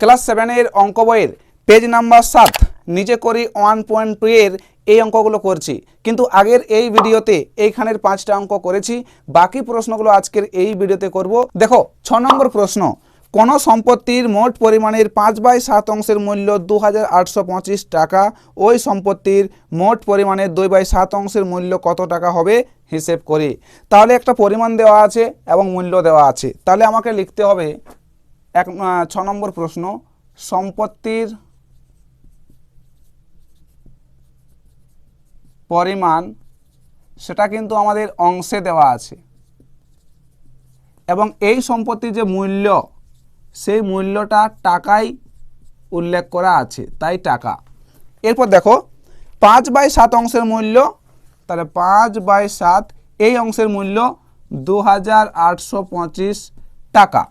Class সেভেনের অঙ্ক বইয়ের পেজ নাম্বার সাত, নিজে করি ওয়ান পয়েন্ট টু এর এই অঙ্কগুলো করছি। কিন্তু আগের এই ভিডিওতে এইখানের পাঁচটা অঙ্ক করেছি। বাকি প্রশ্নগুলো আজকের এই ভিডিওতে করব। দেখো, ছ নম্বর প্রশ্ন। কোন সম্পত্তির মোট পরিমাণের পাঁচ বাই সাত অংশের মূল্য দু হাজার আটশো পঁচিশ টাকা। ওই সম্পত্তির মোট পরিমাণের দুই বাই সাত অংশের মূল্য কত টাকা হবে? হিসেব করি। তাহলে একটা পরিমাণ দেওয়া আছে এবং মূল্য দেওয়া আছে। তাহলে আমাকে লিখতে হবে এক ছ নম্বর প্রশ্ন, সম্পত্তির পরিমাণ সেটা কিন্তু আমাদের অংশে দেওয়া আছে। এবং এই সম্পত্তির যে মূল্য, সেই মূল্যটা টাকায় উল্লেখ করা আছে, তাই টাকা। এরপর দেখো, পাঁচ বাই সাত অংশের মূল্য, তাহলে পাঁচ বাই সাত, এই অংশের মূল্য দু হাজার আটশো পঁচিশ টাকা।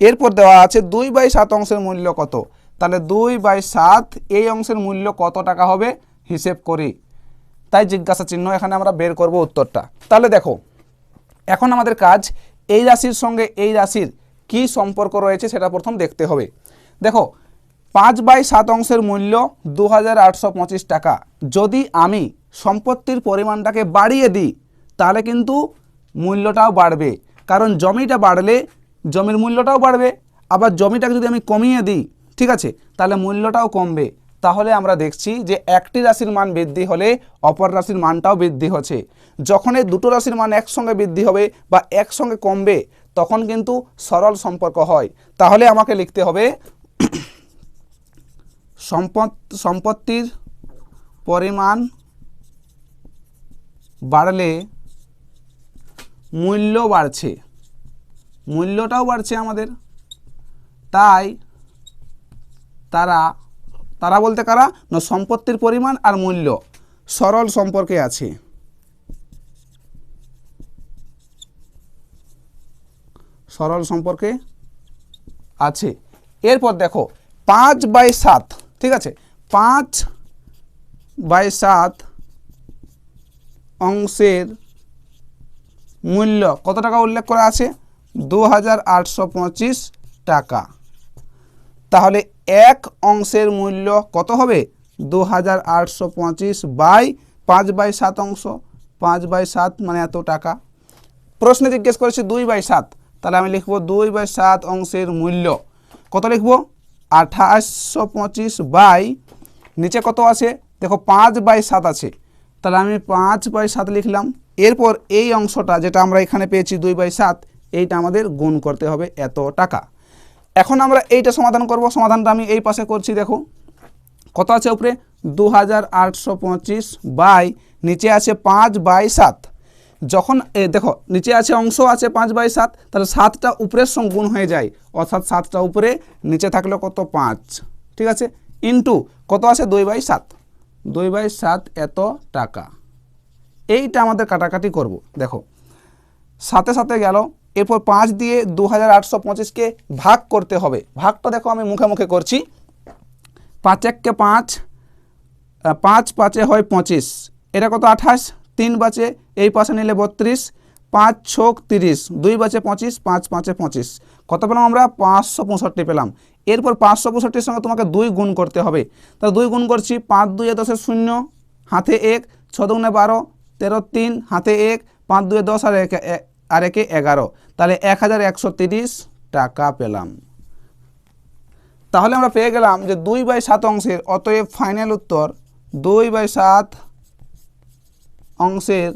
এরপর দেওয়া আছে দুই বাই সাত অংশের মূল্য কত? তাহলে দুই বাই সাত, এই অংশের মূল্য কত টাকা হবে? হিসেব করি। তাই জিজ্ঞাসা চিহ্ন এখানে আমরা বের করব উত্তরটা। তাহলে দেখো, এখন আমাদের কাজ, এই রাশির সঙ্গে এই রাশির কি সম্পর্ক রয়েছে সেটা প্রথম দেখতে হবে। দেখো, পাঁচ বাই সাত অংশের মূল্য দু হাজার আটশো পঁচিশ টাকা। যদি আমি সম্পত্তির পরিমাণটাকে বাড়িয়ে দিই, তাহলে কিন্তু মূল্যটাও বাড়বে। কারণ জমিটা বাড়লে জমির মূল্যটাও বাড়বে, আবার জমিটাকে যদি আমি কমিয়ে দিই, ঠিক আছে? তাহলে মূল্যটাও কমবে। তাহলে আমরা দেখছি যে একটি রাশির মান বৃদ্ধি হলে অপর রাশির মানটাও বৃদ্ধি হচ্ছে। যখন এই দুটো রাশির মান একসঙ্গে বৃদ্ধি হবে বা একসঙ্গে কমবে, তখন কিন্তু সরল সম্পর্ক হয়। তাহলে আমাকে লিখতে হবে, সম্পদ, সম্পত্তির পরিমাণ বাড়লে মূল্য বাড়ছে। মূল্যটাও বাড়ছে আমাদের। তাই তারা তারা বলতে কারা? না, সম্পত্তির পরিমাণ আর মূল্য সরল সম্পর্কে আছে। সরল সম্পর্কে আছে। এরপর দেখো, পাঁচ বাই সাত, ঠিক আছে? পাঁচ বাই সাত অংশের মূল্য কত টাকা উল্লেখ করা আছে? দু হাজার আটশো পঁচিশ টাকা। তাহলে এক অংশের মূল্য কত হবে? দু হাজার আটশো পঁচিশ বাই পাঁচ বাই সাত অংশ। পাঁচ বাই সাত মানে এত টাকা। প্রশ্নে জিজ্ঞেস করেছে দুই বাই সাত। তাহলে আমি লিখব দুই বাই সাত অংশের মূল্য। কত লিখব? আঠাশশো পঁচিশ বাই নিচে কত আছে? দেখো পাঁচ বাই সাত আছে। তাহলে আমি পাঁচ বাই সাত লিখলাম। এরপর এই অংশটা যেটা আমরা এখানে পেয়েছি দুই বাই সাত এইটা আমাদের গুণ করতে হবে এত টাকা। এখন আমরা এইটা সমাধান করব। সমাধানটা আমি এই পাশে করছি, দেখো। কত আছে উপরে? দু হাজার আটশো পঁচিশ বাই, নিচে আছে পাঁচ বাই সাত। যখন দেখো, নিচে আছে অংশ, আছে পাঁচ বাই সাত, তাহলে সাতটা উপরের সঙ্গে গুণ হয়ে যায়। অর্থাৎ সাতটা উপরে, নিচে থাকলে কত? পাঁচ। ঠিক আছে? ইন্টু, কত আছে? দুই বাই সাত। দুই বাই সাত এত টাকা। এইটা আমাদের কাটাকাটি করব। দেখো, সাথে সাথে গেল এরপর পাঁচ দিয়ে দু হাজার আটশো পঁচিশকে ভাগ করতে হবে। ভাগটা দেখো আমি মুখে মুখে করছি। পাঁচ এককে পাঁচ পাঁচ পাঁচে হয় পঁচিশ। এটা কত আঠাশ? তিন বাচে এই পাশে নিলে বত্রিশ, পাঁচ ছোক তিরিশ। দুই বাচে পঁচিশ, পাঁচ পাঁচে পঁচিশ। কত পেলাম আমরা? পাঁচশো পঁয়ষট্টি পেলাম। এরপর পাঁচশো পঁয়ষট্টির সঙ্গে তোমাকে দুই গুণ করতে হবে। তাহলে দুই গুণ করছি, পাঁচ দুই দশে শূন্য, হাতে এক, ছ বারো, তেরো তিন, হাতে এক, পাঁচ দুয়ে দশ আর এক আর একে এগারো। তাহলে এক হাজার একশো তিরিশ টাকা পেলাম। তাহলে আমরা পেয়ে গেলাম যে দুই বাই সাত অংশের, অতএব ফাইনাল উত্তর দুই বাই সাত অংশের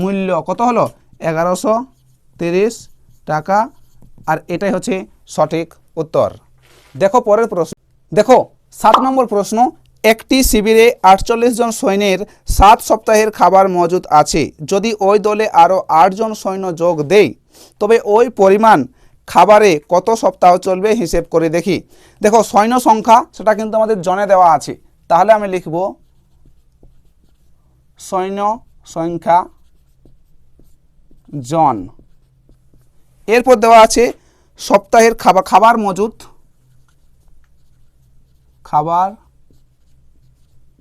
মূল্য কত হলো? এগারোশো তিরিশ টাকা। আর এটাই হচ্ছে সঠিক উত্তর। দেখো পরের প্রশ্ন, দেখো সাত নম্বর প্রশ্ন একটি শিবিরে আটচল্লিশ জন সৈন্যের সাত সপ্তাহের খাবার মজুদ আছে। যদি ওই দলে আরও আটজন সৈন্য যোগ দেয় তবে ওই পরিমাণ খাবারে কত সপ্তাহ চলবে হিসেব করে দেখি। দেখো, সৈন্য সংখ্যা, সেটা কিন্তু আমাদের জনে দেওয়া আছে। তাহলে আমি লিখব সৈন্য সংখ্যা জন। এরপর দেওয়া আছে সপ্তাহের খাবার খাবার মজুদ। খাবার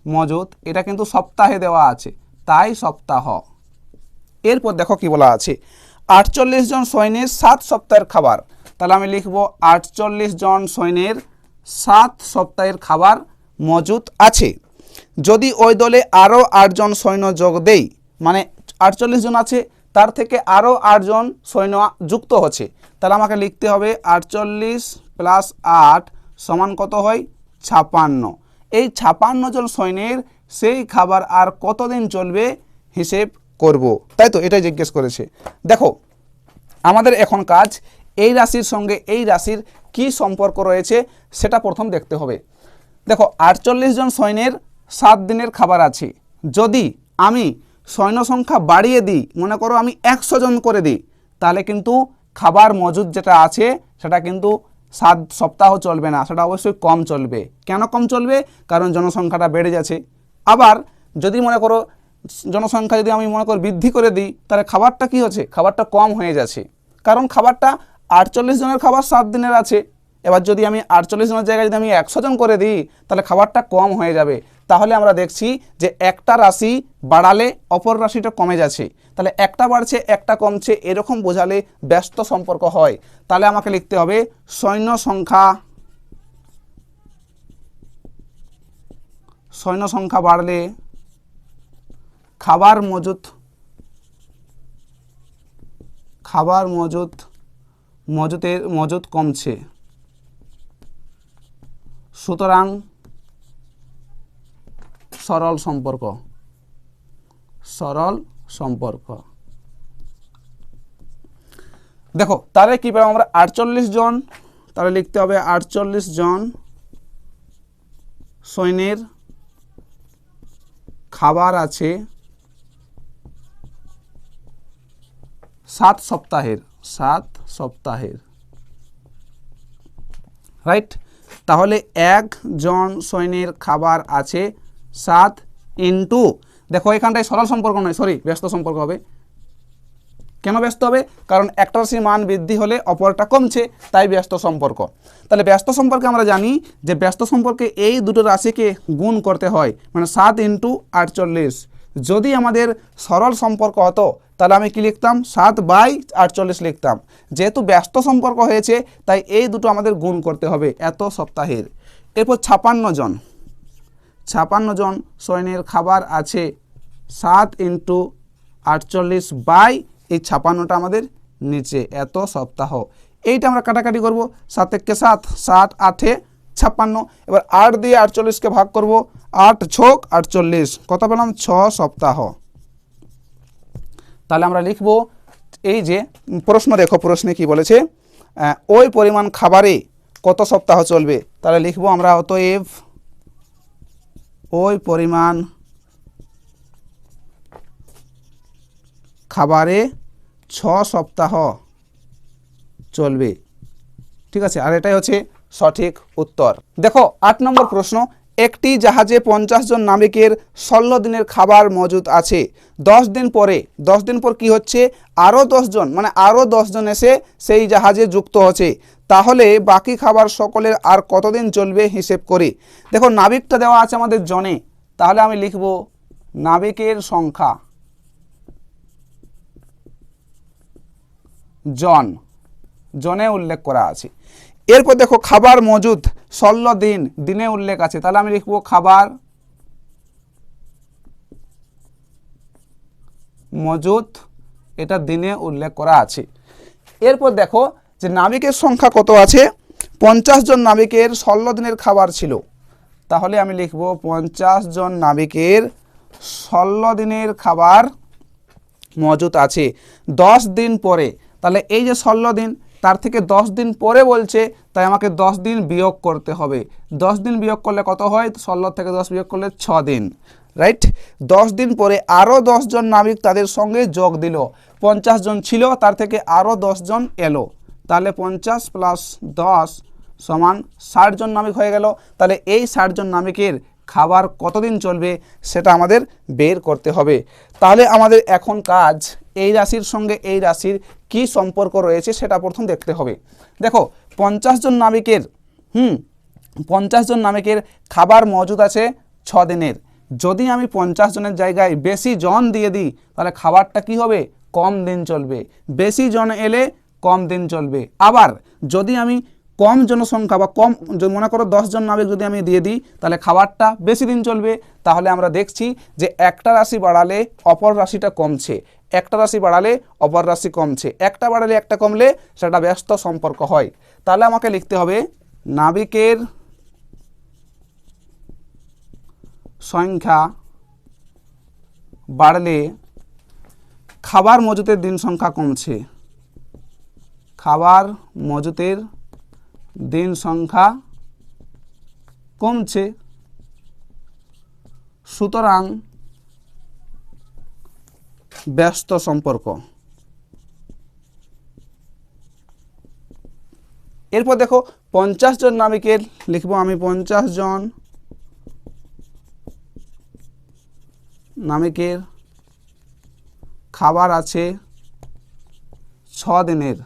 মজুদ, এটা কিন্তু সপ্তাহে দেওয়া আছে, তাই সপ্তাহ। এরপর দেখো কি বলা আছে, আটচল্লিশ জন সৈন্যের সাত সপ্তাহের খাবার। তাহলে আমি লিখব আটচল্লিশ জন সৈন্যের সাত সপ্তাহের খাবার মজুত আছে। যদি ওই দলে আরও আটজন সৈন্য যোগ দেই মানে আটচল্লিশ জন আছে, তার থেকে আরও আটজন সৈন্য যুক্ত হচ্ছে, তাহলে আমাকে লিখতে হবে আটচল্লিশ প্লাস আট সমান কত হয়? ছাপান্ন। এই ছাপান্ন জন সৈন্যের সেই খাবার আর কতদিন চলবে হিসেব করব। তাই তো এটাই জিজ্ঞেস করেছে। দেখো, আমাদের এখন কাজ এই রাশির সঙ্গে এই রাশির কি সম্পর্ক রয়েছে সেটা প্রথম দেখতে হবে। দেখো, আটচল্লিশ জন সৈন্যের সাত দিনের খাবার আছে। যদি আমি সৈন্য সংখ্যা বাড়িয়ে দিই, মনে করো আমি একশো জন করে দিই, তাহলে কিন্তু খাবার মজুদ যেটা আছে সেটা কিন্তু সাত সপ্তাহ চলবে না, সেটা অবশ্যই কম চলবে। কেন কম চলবে? কারণ জনসংখ্যাটা বেড়ে যাচ্ছে। আবার যদি মনে করো, জনসংখ্যা যদি আমি মনে করি বৃদ্ধি করে দিই, তাহলে খাবারটা কি হচ্ছে? খাবারটা কম হয়ে যাচ্ছে। কারণ খাবারটা আটচল্লিশ জনের খাবার সাত দিনের আছে। এবার যদি আমি আটচল্লিশ জনের জায়গায় যদি আমি একশো জন করে দিই, তাহলে খাবারটা কম হয়ে যাবে। তাহলে আমরা দেখছি যে একটা রাশি বাড়ালে অপর রাশিটা কমে যাচ্ছে। তাহলে একটা বাড়ছে, একটা কমছে, এরকম বোঝালে ব্যস্ত সম্পর্ক হয়। তাহলে আমাকে লিখতে হবে সৈন্য সংখ্যা সৈন্য সংখ্যা বাড়লে খাবার মজুত খাবার মজুত, মজুতের, মজুত কমছে। সুতরাং সরল সম্পর্ক। সরল সম্পর্ক। দেখো, তাহলে কি পাবো আমরা? আটচল্লিশ জন। তাহলে লিখতে হবে আটচল্লিশ জন সৈন্যের খাবার আছে সাত সপ্তাহের সাত সপ্তাহের। রাইট তাহলে একজন সৈন্যের খাবার আছে সাত ইন্টু, দেখো এখানটায় সরল সম্পর্ক নয় সরি ব্যস্ত সম্পর্ক হবে। কেন ব্যস্ত হবে? কারণ একটা রাশির মান বৃদ্ধি হলে অপরটা কমছে, তাই ব্যস্ত সম্পর্ক। তাহলে ব্যস্ত সম্পর্কে আমরা জানি যে ব্যস্ত সম্পর্কে এই দুটো রাশিকে গুণ করতে হয় মানে সাত ইন্টু আটচল্লিশ। যদি আমাদের সরল সম্পর্ক হতো, তাহলে আমি কি লিখতাম? সাত বাই আটচল্লিশ লিখতাম। যেহেতু ব্যস্ত সম্পর্ক হয়েছে, তাই এই দুটো আমাদের গুণ করতে হবে এত সপ্তাহের। এরপর ছাপান্ন জন। ছাপান্ন জন সৈন্যের খাবার আছে সাত ইন্টু আটচল্লিশ বাই এই ছাপান্নটা আমাদের নিচে, এত সপ্তাহ। এইটা আমরা কাটাকাটি করব। সাত একে সাত সাত আটে ছাপ্পান্ন। এবার আট দিয়ে আটচল্লিশকে ভাগ করব, আট ছোক আটচল্লিশ। কত পেলাম? ছ সপ্তাহ। তাহলে আমরা লিখব এই যে, প্রশ্ন দেখো, প্রশ্নে কি বলেছে? ওই পরিমাণ খাবারে কত সপ্তাহ চলবে? তাহলে লিখব আমরা অতএব ওই পরিমাণ খাবারে ছ সপ্তাহ চলবে। ঠিক আছে? আর এটাই হচ্ছে সঠিক উত্তর। দেখো, আট নম্বর প্রশ্ন, একটি জাহাজে পঞ্চাশ জন নাবিকের ষোলো দিনের খাবার মজুদ আছে। দশ দিন পরে, দশ দিন পর কি হচ্ছে? আরও জন মানে আরও জন এসে সেই জাহাজে যুক্ত হচ্ছে। তাহলে বাকি খাবার সকলের আর কতদিন চলবে হিসেব করে? দেখো, নাবিকটা দেওয়া আছে আমাদের জনে। তাহলে আমি লিখব নাবিকের সংখ্যা। জন। জনে উল্লেখ করা আছে। এরপর দেখো খাবার মজুদ ষোলো দিন, দিনে উল্লেখ আছে। তাহলে আমি লিখব খাবার মজুদ, এটা দিনে উল্লেখ করা আছে। এরপর দেখো যে নাবিকের সংখ্যা কত আছে? পঞ্চাশ জন নাবিকের ষোলো দিনের খাবার ছিল। তাহলে আমি লিখব পঞ্চাশ জন নাবিকের ষোলো দিনের খাবার মজুত আছে। দশ দিন পরে, তাহলে এই যে ষোলো দিন তার থেকে দশ দিন পরে বলছে, তাই আমাকে দশ দিন বিয়োগ করতে হবে। দশ দিন বিয়োগ করলে কত হয়? ষোলো থেকে দশ বিয়োগ করলে ছ দিন। রাইট দশ দিন পরে আরও জন নাবিক তাদের সঙ্গে যোগ দিল। পঞ্চাশ জন ছিল, তার থেকে আরও জন এলো। তাহলে পঞ্চাশ প্লাস দশ সমান ষাট জন নাবিক হয়ে গেল। তাহলে এই ষাট জন নাবিকের খাবার কতদিন চলবে? সেটা আমাদের বের করতে হবে। তাহলে আমাদের এখন কাজ এই রাশির সঙ্গে এই রাশির কি সম্পর্ক রয়েছে সেটা প্রথম দেখতে হবে। দেখো, পঞ্চাশ জন নাবিকের, হুম, পঞ্চাশ জন নাবিকের খাবার মজুদ আছে ছ দিনের। যদি আমি পঞ্চাশ জনের জায়গায় বেশি জন দিয়ে দিই, তাহলে খাবারটা কি হবে? কম দিন চলবে। বেশি জন এলে কম দিন চলবে। আবার যদি আমি কম জনসংখ্যা বা কম মনে করো জন নাবিক যদি আমি দিয়ে দিই, তাহলে খাবারটা বেশি দিন চলবে। তাহলে আমরা দেখছি যে একটা রাশি বাড়ালে অপর রাশিটা কমছে। একটা রাশি বাড়ালে অপর রাশি কমছে। একটা বাড়ালে একটা কমলে সেটা ব্যস্ত সম্পর্ক হয়। তাহলে আমাকে লিখতে হবে, নাবিকের সংখ্যা বাড়লে খাবার মজুতের দিন সংখ্যা কমছে। খাবার মজুতের দিন সংখ্যা কমছে। সুতরাং ব্যস্ত সম্পর্ক। এরপর দেখো, পঞ্চাশ জন নাবিকের লিখব আমি, পঞ্চাশ জন নাবিকের খাবার আছে ছ দিনের।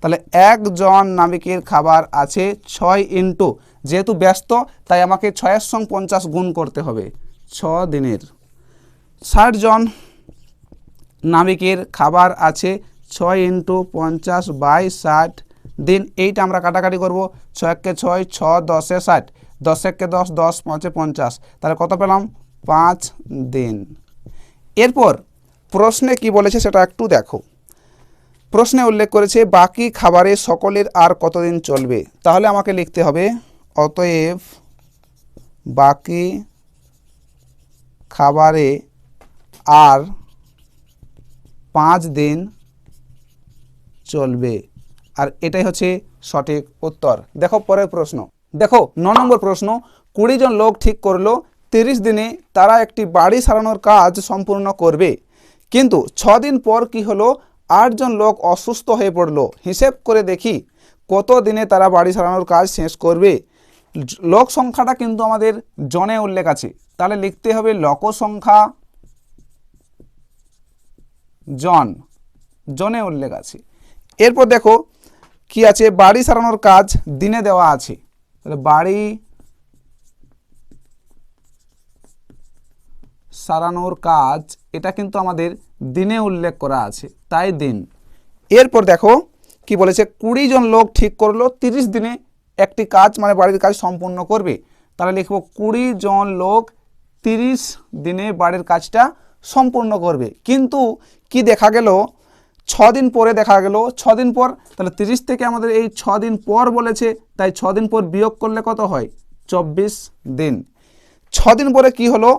তাহলে একজন নাবিকের খাবার আছে ছয় ইন্টু, যেহেতু ব্যস্ত, তাই আমাকে ছয়ের সঙ্গে পঞ্চাশ গুণ করতে হবে। ছ দিনের। ষাট জন নাবিকের খাবার আছে, ছয় ইন্টু পঞ্চাশ বাই ষাট দিন, এইটা আমরা কাটাকাটি করব। ছয়কে ছয়, ছ দশে ষাট, দশ একে দশ দশ পাঁচে পঞ্চাশ। তাহলে কত পেলাম? পাঁচ দিন। এরপর প্রশ্নে কি বলেছে সেটা একটু দেখো। প্রশ্নে উল্লেখ করেছে, বাকি খাবারে সকলের আর কতদিন চলবে? তাহলে আমাকে লিখতে হবে, অতএব বাকি খাবারে আর পাঁচ দিন চলবে। আর এটাই হচ্ছে সঠিক উত্তর। দেখো পরের প্রশ্ন। দেখো, ন নম্বর প্রশ্ন, কুড়ি জন লোক ঠিক করল, তিরিশ দিনে তারা একটি বাড়ি সারানোর কাজ সম্পূর্ণ করবে। কিন্তু ছ দিন পর কি হলো আটজন লোক অসুস্থ হয়ে পড়ল। হিসেব করে দেখি, কত দিনে তারা বাড়ি সারানোর কাজ শেষ করবে। লোক সংখ্যাটা কিন্তু আমাদের জনে উল্লেখ আছে। তাহলে লিখতে হবে লোক সংখ্যা জন। জনে উল্লেখ আছে। এরপর দেখো কি আছে? বাড়ি সারানোর কাজ দিনে দেওয়া আছে। তাহলে বাড়ি সারানোর কাজ, এটা কিন্তু আমাদের দিনে উল্লেখ করা আছে, তাই দিন। এরপর দেখো কি বলেছে? কুড়ি জন লোক ঠিক করল, তিরিশ দিনে একটি কাজ মানে বাড়ির কাজ সম্পূর্ণ করবে। তাহলে লিখব কুড়ি জন লোক তিরিশ দিনে বাড়ির কাজটা সম্পূর্ণ করবে। কিন্তু কি দেখা গেল? দিন পরে দেখা গেল ছ দিন পর, তাহলে তিরিশ থেকে আমাদের এই ছ দিন পর বলেছে, তাই দিন পর বিয়োগ করলে কত হয়? চব্বিশ দিন। দিন পরে কি হলো?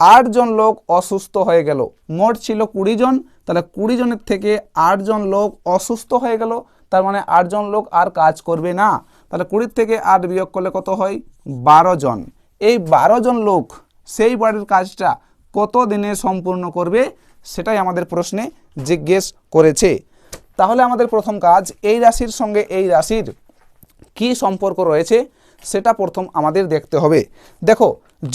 আটজন লোক অসুস্থ হয়ে গেল। মোট ছিল কুড়ি জন। তাহলে কুড়ি জনের থেকে আটজন লোক অসুস্থ হয়ে গেল, তার মানে আটজন লোক আর কাজ করবে না। তাহলে কুড়ির থেকে আট বিয়োগ করলে কত হয়? বারো জন। এই বারো জন লোক সেই বাড়ির কাজটা কত দিনে সম্পূর্ণ করবে সেটাই আমাদের প্রশ্নে জিজ্ঞেস করেছে। তাহলে আমাদের প্রথম কাজ, এই রাশির সঙ্গে এই রাশির কি সম্পর্ক রয়েছে সেটা প্রথম আমাদের দেখতে হবে। দেখো,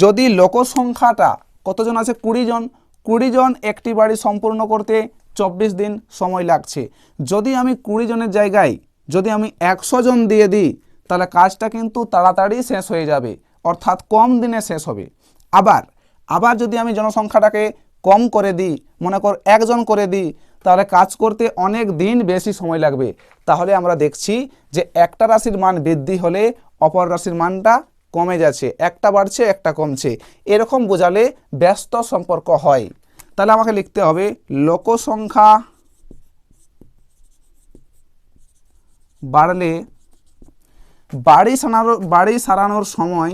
যদি লোকসংখ্যাটা কতজন আছে? কুড়ি জন। কুড়ি জন একটি বাড়ি সম্পূর্ণ করতে চব্বিশ দিন সময় লাগছে। যদি আমি কুড়ি জনের জায়গায় যদি আমি একশো জন দিয়ে দিই, তাহলে কাজটা কিন্তু তাড়াতাড়ি শেষ হয়ে যাবে। অর্থাৎ কম দিনে শেষ হবে। আবার আবার যদি আমি জনসংখ্যাটাকে কম করে দিই, মনে কর একজন করে দিই, তাহলে কাজ করতে অনেক দিন বেশি সময় লাগবে। তাহলে আমরা দেখছি যে একটা রাশির মান বৃদ্ধি হলে অপর রাশির মানটা কমে যাচ্ছে, একটা বাড়ছে, একটা কমছে। এরকম বোঝালে ব্যস্ত সম্পর্ক হয়। তাহলে আমাকে লিখতে হবে, লোকসংখ্যা বাড়লে বাড়ি সারানোর বাড়ি সারানোর সময়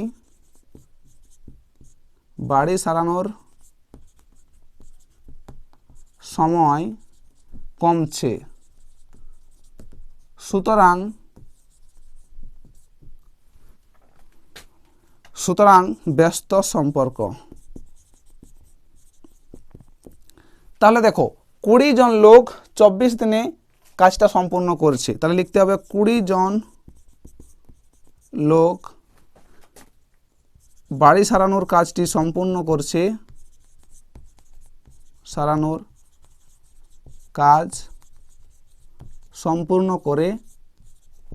বাড়ি সারানোর সময় কমছে। সুতরাং সুতরাং ব্যস্ত সম্পর্ক। তাহলে দেখো, কুড়ি জন লোক চব্বিশ দিনে কাজটা সম্পূর্ণ করছে। তাহলে লিখতে হবে কুড়ি জন লোক বাড়ি সারানোর কাজটি সম্পূর্ণ করছে, সারানোর কাজ সম্পূর্ণ করে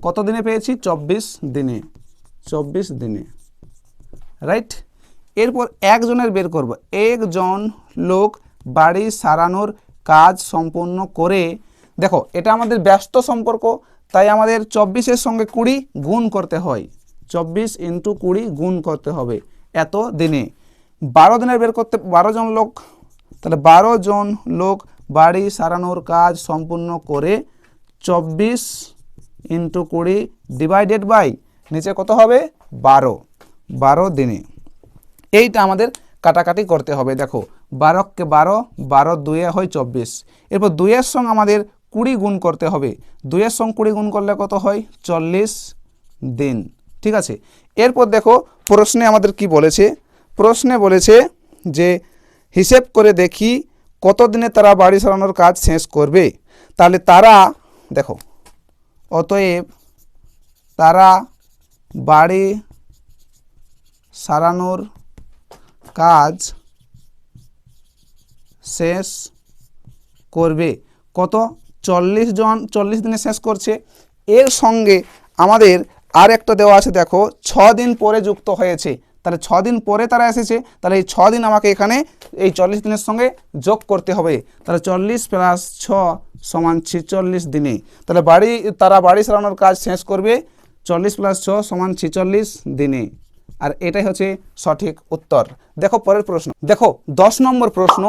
কত দিনে পেয়েছি? চব্বিশ দিনে চব্বিশ দিনে। রাইট এরপর একজনের বের করব। একজন লোক বাড়ি সারানোর কাজ সম্পূর্ণ করে, দেখো, এটা আমাদের ব্যস্ত সম্পর্ক, তাই আমাদের চব্বিশের সঙ্গে কুড়ি গুণ করতে হয়। চব্বিশ ইন্টু কুড়ি গুণ করতে হবে। এত দিনে। বারো দিনের বের করতে, বারো জন লোক, তাহলে বারো জন লোক বাড়ি সারানোর কাজ সম্পূর্ণ করে চব্বিশ ইন্টু কুড়ি ডিভাইডেড বাই নিচে কত হবে? বারো। বারো দিনে। এইটা আমাদের কাটাকাটি করতে হবে। দেখো, বারোকে বারো বারো দুয়ে হয় চব্বিশ। এরপর দুইয়ের সঙ্গে আমাদের কুড়ি গুণ করতে হবে। দুইয়ের সঙ্গে কুড়ি গুণ করলে কত হয়? চল্লিশ দিন। ঠিক আছে? এরপর দেখো, প্রশ্নে আমাদের কি বলেছে? প্রশ্নে বলেছে যে, হিসেব করে দেখি কত দিনে তারা বাড়ি সারানোর কাজ শেষ করবে। তাহলে তারা, দেখো, অতএব তারা বাড়ি সারানোর কাজ শেষ করবে। কত? চল্লিশ জন, চল্লিশ দিনে শেষ করছে। এর সঙ্গে আমাদের আর একটা দেওয়া আছে, দেখো ছ দিন পরে যুক্ত হয়েছে। তাহলে ছ দিন পরে তারা এসেছে, তাহলে এই ছ দিন আমাকে এখানে এই চল্লিশ দিনের সঙ্গে যোগ করতে হবে। তাহলে চল্লিশ প্লাস ছ সমান ছিচল্লিশ দিনে। তাহলে বাড়ি, তারা বাড়ি সারানোর কাজ শেষ করবে, চল্লিশ প্লাস ছ সমান ছিচল্লিশ দিনে। আর এটাই হচ্ছে সঠিক উত্তর। দেখো পরের প্রশ্ন। দেখো, দশ নম্বর প্রশ্ন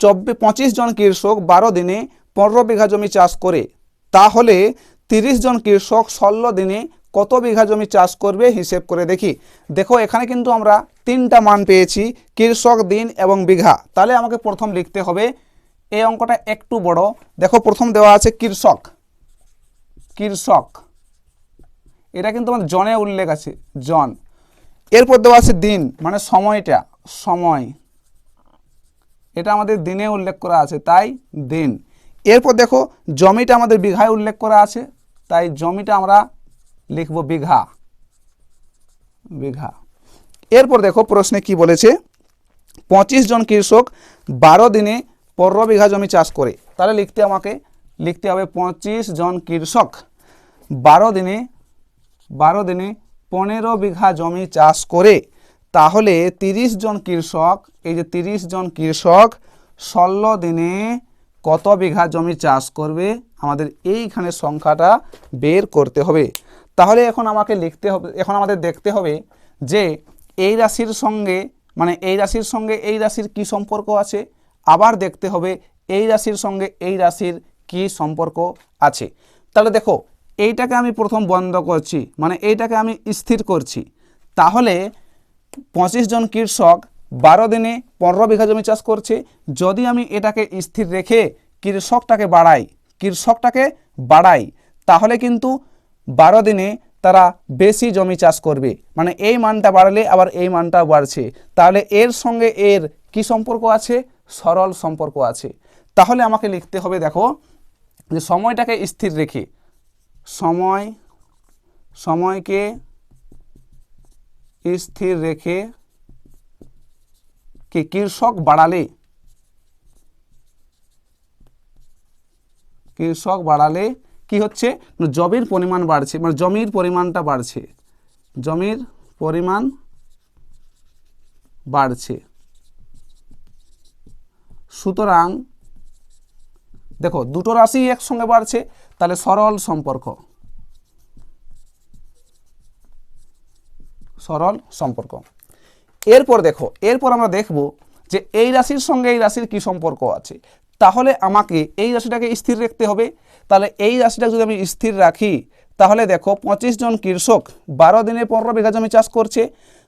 চব্বিশ পঁচিশ জন কৃষক বারো দিনে পনেরো বিঘা জমি চাষ করে। তাহলে তিরিশ জন কৃষক ষোলো দিনে কত বিঘা জমি চাষ করবে হিসেব করে দেখি। দেখো, এখানে কিন্তু আমরা তিনটা মান পেয়েছি, কৃষক, দিন এবং বিঘা। তাহলে আমাকে প্রথম লিখতে হবে, এই অঙ্কটা একটু বড়। দেখো, প্রথম দেওয়া আছে কৃষক। কৃষক। এটা কিন্তু আমাদের জনে উল্লেখ আছে, জন। এরপর দেওয়া আছে দিন মানে সময়টা, সময়। এটা আমাদের দিনে উল্লেখ করা আছে, তাই দিন। এরপর দেখো, জমিটা আমাদের বিঘায় উল্লেখ করা আছে, তাই জমিটা আমরা লিখব বিঘা বিঘা। এরপর দেখো প্রশ্নে কি বলেছে, পঁচিশ জন কৃষক বারো দিনে পনেরো বিঘা জমি চাষ করে। তাহলে লিখতে আমাকে, লিখতে হবে পঁচিশ জন কৃষক বারো দিনে বারো দিনে পনেরো বিঘা জমি চাষ করে। তাহলে তিরিশ জন কৃষক, এই যে তিরিশ জন কৃষক ষোলো দিনে কত বিঘা জমি চাষ করবে? আমাদের এইখানে সংখ্যাটা বের করতে হবে। তাহলে এখন আমাকে লিখতে হবে, এখন আমাদের দেখতে হবে যে এই রাশির সঙ্গে মানে এই রাশির সঙ্গে এই রাশির কি সম্পর্ক আছে, আবার দেখতে হবে এই রাশির সঙ্গে এই রাশির কি সম্পর্ক আছে। তাহলে দেখো, এইটাকে আমি প্রথম বন্ধ করছি মানে এইটাকে আমি স্থির করছি। তাহলে পঁচিশ জন কৃষক বারো দিনে পনেরো বিঘা জমি চাষ করছে, যদি আমি এটাকে স্থির রেখে কৃষকটাকে বাড়াই কৃষকটাকে বাড়াই, তাহলে কিন্তু বারো দিনে তারা বেশি জমি চাষ করবে। মানে এই মানটা বাড়লে আবার এই মানটা বাড়ছে। তাহলে এর সঙ্গে এর কি সম্পর্ক আছে? সরল সম্পর্ক আছে। তাহলে আমাকে লিখতে হবে, দেখো, যে সময়টাকে স্থির রেখে, সময়, সময়কে স্থির রেখে কি কৃষক বাড়ালে কৃষক বাড়ালে কি হচ্ছে? জমির পরিমাণ বাড়ছে মানে জমির পরিমাণটা বাড়ছে। জমির পরিমাণ বাড়ছে। সুতরাং, দেখো, দুটো রাশি একসঙ্গে বাড়ছে, তাহলে সরল সম্পর্ক। সরল সম্পর্ক। এরপর দেখো, এরপর আমরা দেখব যে এই রাশির সঙ্গে এই রাশির কি সম্পর্ক আছে। তাহলে আমাকে এই রাশিটাকে স্থির রাখতে হবে। তাহলে এই রাশিটা যদি আমি স্থির রাখি, তাহলে দেখো পঁচিশ জন কৃষক বারো দিনে পনেরো বিঘা জমি চাষ করছে।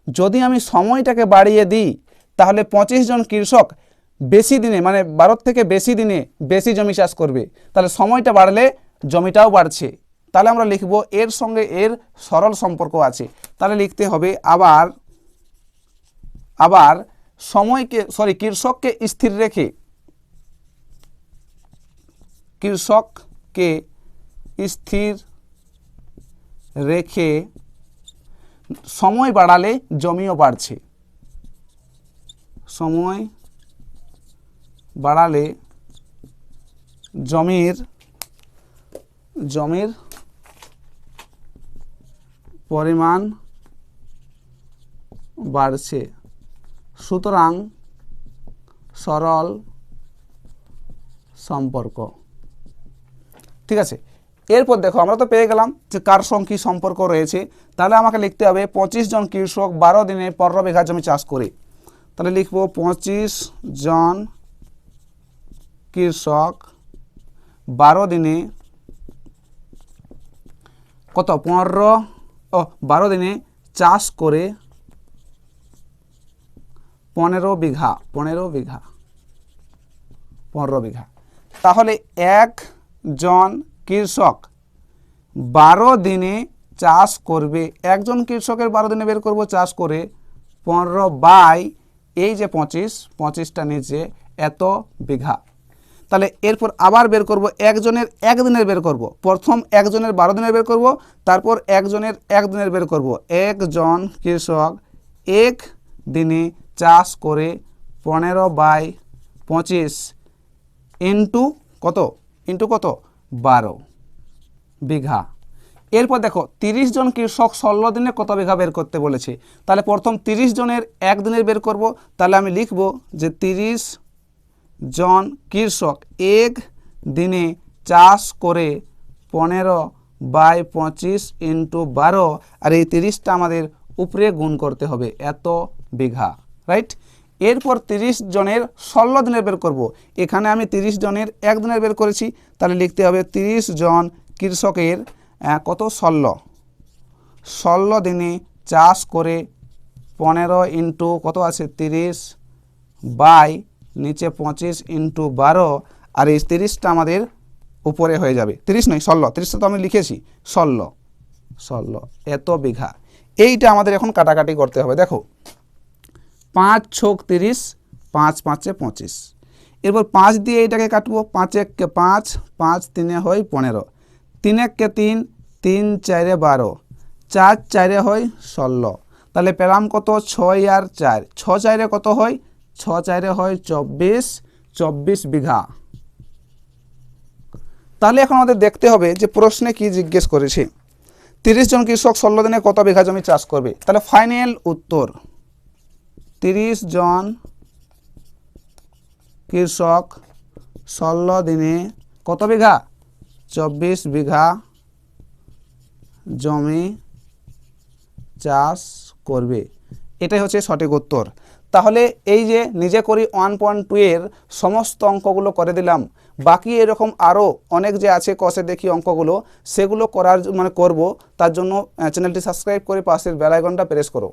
যদি আমি সময়টাকে বাড়িয়ে দিই, তাহলে পঁচিশ জন কৃষক বেশি দিনে মানে বারো থেকে বেশি দিনে বেশি জমি চাষ করবে। তাহলে সময়টা বাড়লে জমিটাও বাড়ছে। তাহলে আমরা লিখব এর সঙ্গে এর সরল সম্পর্ক আছে। তাহলে লিখতে হবে আবার আবার সময়কে সরি কৃষককে স্থির রেখে কৃষককে স্থির রেখে সময় বাড়ালে জমিও বাড়ছে। সময় বাড়ালে জমির জমির পরিমাণ বাড়ছে। সুতরাং সরল সম্পর্ক। ঠিক আছে? এরপর দেখো, আমরা তো পেয়ে গেলাম যে কার সঙ্গে কী সম্পর্ক রয়েছে। তাহলে আমাকে লিখতে হবে, পঁচিশ জন কৃষক বারো দিনে পনেরো বিঘা জমি চাষ করে। তাহলে লিখব, পঁচিশ জন কৃষক বারো দিনে কত? পনেরো, ও, বারো দিনে চাষ করে পনেরো বিঘা পনেরো বিঘা পনেরো বিঘা। তাহলে একজন কৃষক বারো দিনে চাষ করবে। একজন কৃষকের বারো দিনে বের করব চাষ করে পনেরো বাই, এই যে পঁচিশ, পঁচিশটা নিচে এত বিঘা। তাহলে এরপর আবার বের করব একজনের একদিনের বের করব। প্রথম একজনের বারো দিনের বের করব, তারপর একজনের একদিনের বের করব। একজন কৃষক এক দিনে চাষ করে পনেরো বাই পঁচিশ ইন্টু কত? ইন্টু কত? বারো বিঘা। এরপর দেখো, তিরিশ জন কৃষক ষোলো দিনে কত বিঘা বের করতে বলেছে? তাহলে প্রথম তিরিশ জনের এক একদিনের বের করব, তাহলে আমি লিখব যে তিরিশ জন কৃষক এক দিনে চাষ করে পনেরো বাই পঁচিশ ইন্টু বারো, আর এই তিরিশটা আমাদের উপরে গুণ করতে হবে, এত বিঘা, রাইট? এরপর তিরিশ জনের ষোলো দিনের বের করব। এখানে আমি তিরিশ জনের এক দিনের বের করেছি। তাহলে লিখতে হবে তিরিশ জন কৃষকের কত? ষোলো। ষোলো দিনে চাষ করে পনেরো ইন্টু কত আছে? তিরিশ বাই নিচে পঁচিশ ইন্টু বারো। আর এই তিরিশটা আমাদের উপরে হয়ে যাবে। তিরিশ নয়, ষোলো। তিরিশটা তো আমি লিখেছি। ষোলো। ষোলো। এত বিঘা। এইটা আমাদের এখন কাটাকাটি করতে হবে। দেখো পাঁচ ছক তিরিশ, পাঁচ পাঁচে পঁচিশ। এরপর পাঁচ দিয়ে এইটাকে কাটবো, পাঁচ এককে পাঁচ পাঁচ তিনে হয় পনেরো। তিন এককে তিন তিন চারে বারো। চার চারে হয় ষোলো। তাহলে পেলাম কত? ছয় আর চার। ছ চারে কত হয়? ছ চারে হয় চব্বিশ চব্বিশ বিঘা। তাহলে এখন আমাদের দেখতে হবে যে প্রশ্নে কি জিজ্ঞেস করেছে। তিরিশ জন কৃষক ষোলো দিনে কত বিঘা জমি চাষ করবে? তাহলে ফাইনাল উত্তর। তিরিশ জন কৃষক ষোলো দিনে কত বিঘা? চব্বিশ বিঘা জমি চাষ করবে। এটাই হচ্ছে সঠিক উত্তর। তাহলে এই যে নিজে করি ওয়ান পয়েন্ট টু এর সমস্ত অঙ্কগুলো করে দিলাম, বাকি এরকম আরও অনেক যে আছে কষে দেখি অঙ্কগুলো, সেগুলো করার মানে করব, তার জন্য চ্যানেলটি সাবস্ক্রাইব করে পাশের বেল আইকনটা প্রেস করো।